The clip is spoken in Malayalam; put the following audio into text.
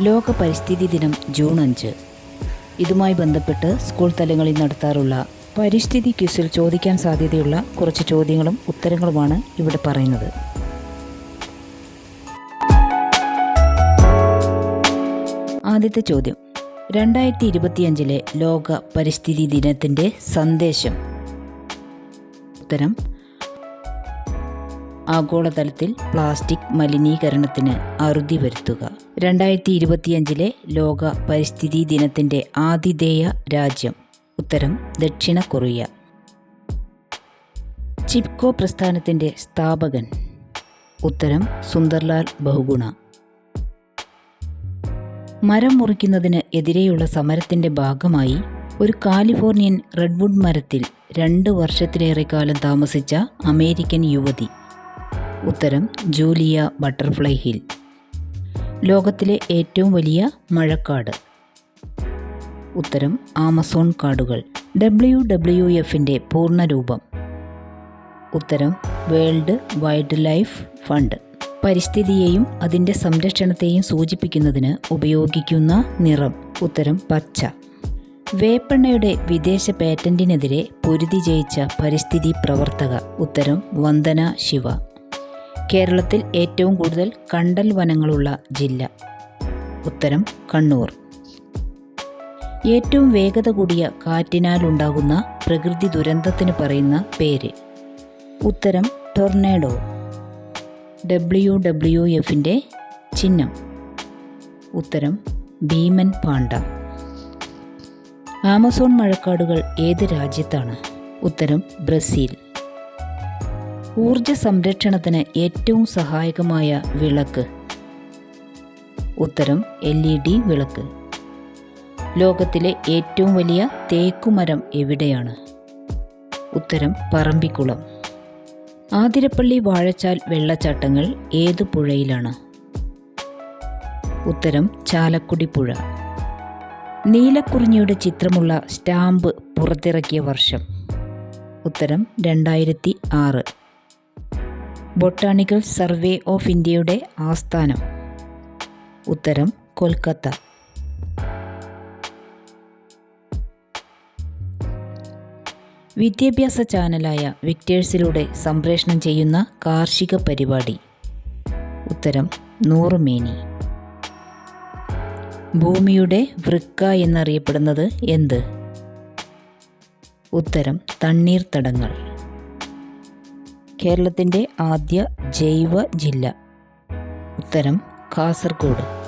ലോക പരിസ്ഥിതി ദിനം ജൂൺ അഞ്ച്. ഇതുമായി ബന്ധപ്പെട്ട് സ്കൂൾ തലങ്ങളിൽ നടത്താറുള്ള പരിസ്ഥിതി ക്വിസിൽ ചോദിക്കാൻ സാധ്യതയുള്ള കുറച്ച് ചോദ്യങ്ങളും ഉത്തരങ്ങളുമാണ് ഇവിടെ പറയുന്നത്. ആദ്യത്തെ ചോദ്യം. രണ്ടായിരത്തി ഇരുപത്തിയഞ്ചിലെ ലോക പരിസ്ഥിതി ദിനത്തിന്റെ സന്ദേശം. ഉത്തരം ആഗോളതലത്തിൽ പ്ലാസ്റ്റിക് മലിനീകരണത്തിന് അറുതി വരുത്തുക. രണ്ടായിരത്തി ഇരുപത്തിയഞ്ചിലെ ലോക പരിസ്ഥിതി ദിനത്തിന്റെ ആതിഥേയ രാജ്യം ഉത്തരം ദക്ഷിണ കൊറിയ. ചിപ്കോ പ്രസ്ഥാനത്തിന്റെ സ്ഥാപകൻ ഉത്തരം സുന്ദർലാൽ ബഹുഗുണ. മരം മുറിക്കുന്നതിന് എതിരെയുള്ള സമരത്തിന്റെ ഭാഗമായി ഒരു കാലിഫോർണിയൻ റെഡ്വുഡ് മരത്തിൽ രണ്ട് വർഷത്തിലേറെ കാലം താമസിച്ച അമേരിക്കൻ യുവതി. ഉത്തരം ജൂലിയ ബട്ടർഫ്ലൈ ഹിൽ. ലോകത്തിലെ ഏറ്റവും വലിയ മഴക്കാട്. ഉത്തരം ആമസോൺ കാടുകൾ. ഡബ്ല്യു ഡബ്ല്യു എഫിന്റെ പൂർണരൂപം. ഉത്തരം വേൾഡ് വൈൽഡ് ലൈഫ് ഫണ്ട്. പരിസ്ഥിതിയെയും അതിന്റെ സംരക്ഷണത്തെയും സൂചിപ്പിക്കുന്നതിന് ഉപയോഗിക്കുന്ന നിറം. ഉത്തരം പച്ച. വേപ്പെണ്ണയുടെ വിദേശ പേറ്റന്റിനെതിരെ പൊരുതി ജയിച്ച പരിസ്ഥിതി പ്രവർത്തക. ഉത്തരം വന്ദന ശിവ. കേരളത്തിൽ ഏറ്റവും കൂടുതൽ കണ്ടൽ വനങ്ങളുള്ള ജില്ല. ഉത്തരം കണ്ണൂർ. ഏറ്റവും വേഗത കൂടിയ കാറ്റിനാലുണ്ടാകുന്ന പ്രകൃതി ദുരന്തത്തിന് പറയുന്ന പേര്. ഉത്തരം ടൊർണേഡോ. ഡബ്ല്യു ഡബ്ല്യു എഫിന്റെ ചിഹ്നം. ഉത്തരം ഭീമൻ പാണ്ഡ ആമസോൺ മഴക്കാടുകൾ ഏത് രാജ്യത്താണ്? ഉത്തരം ബ്രസീൽ. ഊർജ സംരക്ഷണത്തിന് ഏറ്റവും സഹായകമായ വിളക്ക്. ഉത്തരം എൽ ഇ ഡി വിളക്ക്. ലോകത്തിലെ ഏറ്റവും വലിയ തേക്കുമരം എവിടെയാണ്? ഉത്തരം പറമ്പിക്കുളം. ആതിരപ്പള്ളി വാഴച്ചാൽ വെള്ളച്ചാട്ടങ്ങൾ ഏത് പുഴയിലാണ്? ഉത്തരം ചാലക്കുടി പുഴ നീലക്കുറിഞ്ഞിയുടെ ചിത്രമുള്ള സ്റ്റാമ്പ് പുറത്തിറക്കിയ വർഷം. ഉത്തരം രണ്ടായിരത്തി ആറ്. ബൊട്ടാണിക്കൽ സർവേ ഓഫ് ഇന്ത്യയുടെ ആസ്ഥാനം. ഉത്തരം കൊൽക്കത്ത. വിദ്യാഭ്യാസ ചാനലായ വിക്ടേഴ്സിലൂടെ സംപ്രേഷണം ചെയ്യുന്ന കാർഷിക പരിപാടി. ഉത്തരം നൂറുമേനി. ഭൂമിയുടെ വൃക്ക എന്നറിയപ്പെടുന്നത് എന്ത്? ഉത്തരം തടങ്ങൾ കേരളത്തിന്റെ ആദ്യ ജൈവ ജില്ല. ഉത്തരം കാസർഗോഡ്.